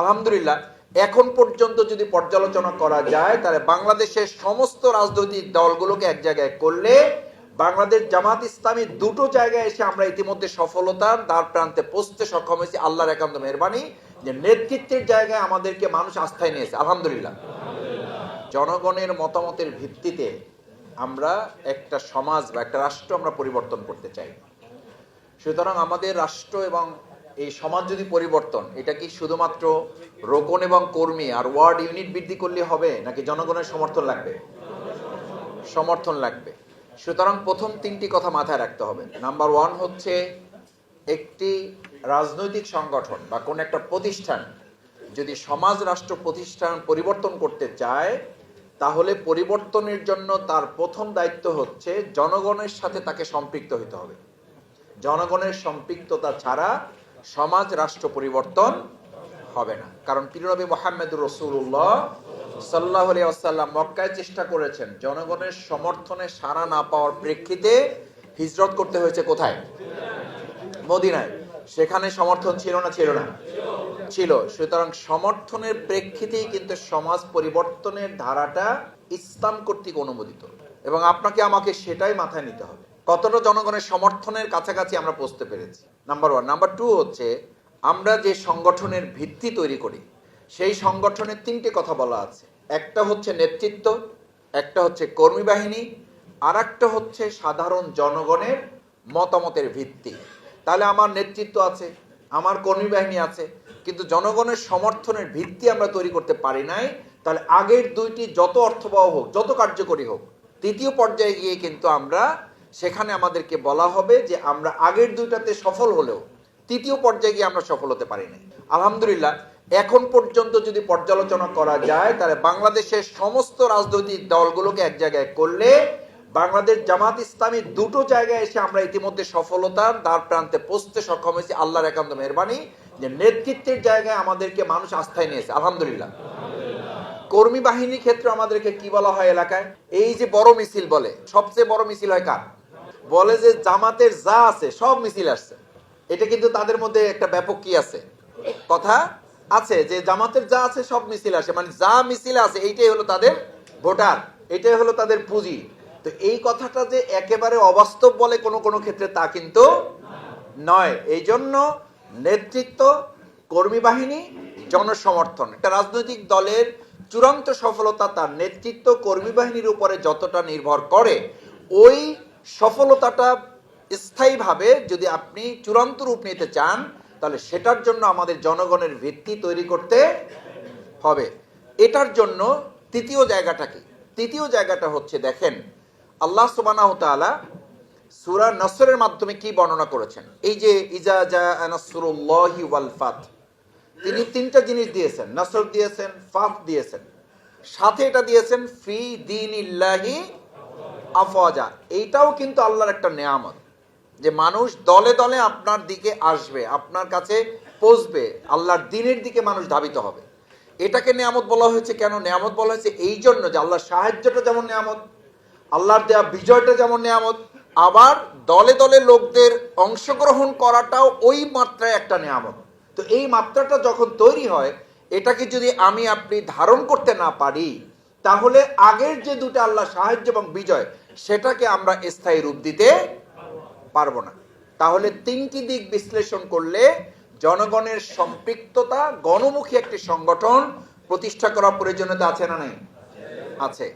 আলহামদুলিল্লাহ, এখন পর্যন্ত যদি পর্যালোচনা করা যায়, তাহলে বাংলাদেশের সমস্ত রাজনৈতিক দলগুলোকে এক জায়গায় করলে বাংলাদেশ জামাত ইসলামী দুটো জায়গায় এসে আমরা ইতিমধ্যে সফলতার দ্বার প্রান্তে পৌঁছতে সক্ষম হয়েছি। আল্লাহর একান্ত মেহরবানি যে নেতৃত্বের জায়গায় আমাদেরকে মানুষ আস্থায় নিয়েছে। আলহামদুলিল্লাহ। জনগণের মতামতের ভিত্তিতে আমরা একটা সমাজ বা একটা রাষ্ট্র আমরা পরিবর্তন করতে চাই। সুতরাং আমাদের রাষ্ট্র এবং এই সমাজ যদি পরিবর্তন, এটা কি শুধুমাত্র রোকন এবং কর্মী আর ওয়ার্ড ইউনিট বৃদ্ধি করলে হবে, নাকি জনগণের সমর্থন লাগবে? সমর্থন লাগবে। সুতরাং প্রথম তিনটি কথা মাথায় রাখতে হবে। নাম্বার ওয়ান হচ্ছে, একটি রাজনৈতিক সংগঠন বা কোন একটা প্রতিষ্ঠান যদি সমাজ রাষ্ট্র প্রতিষ্ঠান পরিবর্তন করতে চায়, তাহলে পরিবর্তনের জন্য তার প্রথম দায়িত্ব হচ্ছে জনগণের সাথে তাকে সম্পৃক্ত হতে হবে। জনগণের সম্পৃক্ততা ছাড়া সমাজ রাষ্ট্র পরিবর্তন হবে না। কারণ পিরনবী মোহাম্মদুর রসুল্লাহ সাল্লাহ আসাল্লাম মক্কায় চেষ্টা করেছেন, জনগণের সমর্থনে সাড়া না পাওয়ার প্রেক্ষিতে হিজরত করতে হয়েছে কোথায়? মদিনায়। সেখানে সমর্থন ছিল না ছিল না। ছিল। সুতরাং সমর্থনের প্রেক্ষিতেই কিন্তু সমাজ পরিবর্তনের ধারাটা ইসলাম কর্তৃক অনুমোদিত। এবং আপনাকে, আমাকে সেটাই মাথায় নিতে হবে। কতটা জনগণের সমর্থনের কাছাকাছি আমরা পৌঁছতে পেরেছি? নাম্বার ওয়ান নাম্বার টু হচ্ছে, আমরা যে সংগঠনের ভিত্তি তৈরি করি, সেই সংগঠনের তিনটে কথা বলা আছে। একটা হচ্ছে নেতৃত্ব, একটা হচ্ছে কর্মী বাহিনী আর একটা হচ্ছে সাধারণ জনগণের মতামতের ভিত্তি। তাহলে আমার নেতৃত্ব আছে, আমার কর্মী বাহিনী আছে, কিন্তু জনগণের সমর্থনের ভিত্তি আমরা তৈরি করতে পারি নাই, তাহলে আগের দুইটি যত অর্থবহ হোক, যত কার্যকরী হোক, তৃতীয় পর্যায়ে গিয়ে কিন্তু আমরা সেখানে আমাদেরকে বলা হবে যে আমরা আগের দুইটাতে সফল হলেও তৃতীয় পর্যায়ে গিয়ে আমরা সফল হতে পারি নাই। আলহামদুলিল্লাহ, এখন পর্যন্ত যদি পর্যালোচনা করা যায়, তাহলে বাংলাদেশের সমস্ত রাজনৈতিক দলগুলোকে এক জায়গায় করলে বাংলাদেশ জামাত ইসলামী দুটো জায়গায় এসে আমরা ইতিমধ্যে সফলতার দ্বার প্রান্তে পৌঁছতে সক্ষম হয়েছি। আল্লাহর একান্ত মেহরবানি যে নেতৃত্বের জায়গায় আমাদেরকে মানুষ আস্থায় নিয়েছে। আলহামদুলিল্লাহ। কর্মী বাহিনীর ক্ষেত্রে আমাদেরকে কি বলা হয় এলাকায়? এই যে বড় মিছিল বলে, সবচেয়ে বড় মিছিল হয় কার? বলে যে জামাতের যা আছে, সব মিছিল আসছে। এটা কিন্তু তাদের মধ্যে একটা ব্যাপক কি আছে? কথা আছে যে জামাতের যা আছে, সব মিছিল আসে। মানে যা মিছিল আছে, এইটাই হলো তাদের ভোটার, এটাই হলো তাদের পুঁজি। তো এই কথাটা যে একেবারে অবাস্তব বলে কোনো কোনো ক্ষেত্রে তা কিন্তু নয়। এই জন্য নেতৃত্ব, কর্মী বাহিনী, জনসমর্থন, একটা রাজনৈতিক দলের চূড়ান্ত সফলতা তার নেতৃত্ব, কর্মী বাহিনীর উপরে যতটা নির্ভর করে, ওই সফলতাটা স্থায়ীভাবে যদি আপনি চূড়ান্ত রূপ নিতে চান, তাহলে সেটার জন্য আমাদের জনগণের ভিত্তি তৈরি করতে হবে। এটার জন্য তৃতীয় জায়গাটা কি? তৃতীয় জায়গাটা হচ্ছে, দেখেন, আল্লাহ সুবানাহ তাআলা সুরা নসরের মাধ্যমে কি বর্ণনা করেছেন? এই যে, ইজা তিনি তিনটা জিনিস দিয়েছেন, নসর দিয়েছেন, ফাত দিয়েছেন। সাথে এটা দিয়েছেন, ফি দিনিল্লাহি আফওয়াজা এইটাও কিন্তু আল্লাহর একটা নেয়ামত যে মানুষ দলে দলে আপনার দিকে আসবে, আপনার কাছে পৌঁছবে, আল্লাহর দিনের দিকে মানুষ ধাবিত হবে। এটাকে নেয়ামত বলা হয়েছে, কেন নেয়ামত বলা হয়েছে? এই জন্য যে আল্লাহর সাহায্যটা যেমন নেয়ামত, আল্লাহর দেওয়া বিজয়টা যেমন নেয়ামত, আবার দলে দলে লোকদের অংশগ্রহণ করাটাও ওই মাত্রায় একটা নেয়ামত। তো এই মাত্রাটা যখন তৈরি হয়, এটাকে যদি আমি আপনি ধারণ করতে না পারি তাহলে আগের যে দুটো আল্লাহ সাহায্য এবং বিজয়, সেটাকে আমরা স্থায়ী রূপ দিতে পারব না। তাহলে তিনটি দিক বিশ্লেষণ করলে জনগণের সম্পৃক্ততা, গণমুখী একটি সংগঠন প্রতিষ্ঠা করার প্রয়োজনীয়তা আছে না নাই? আছে।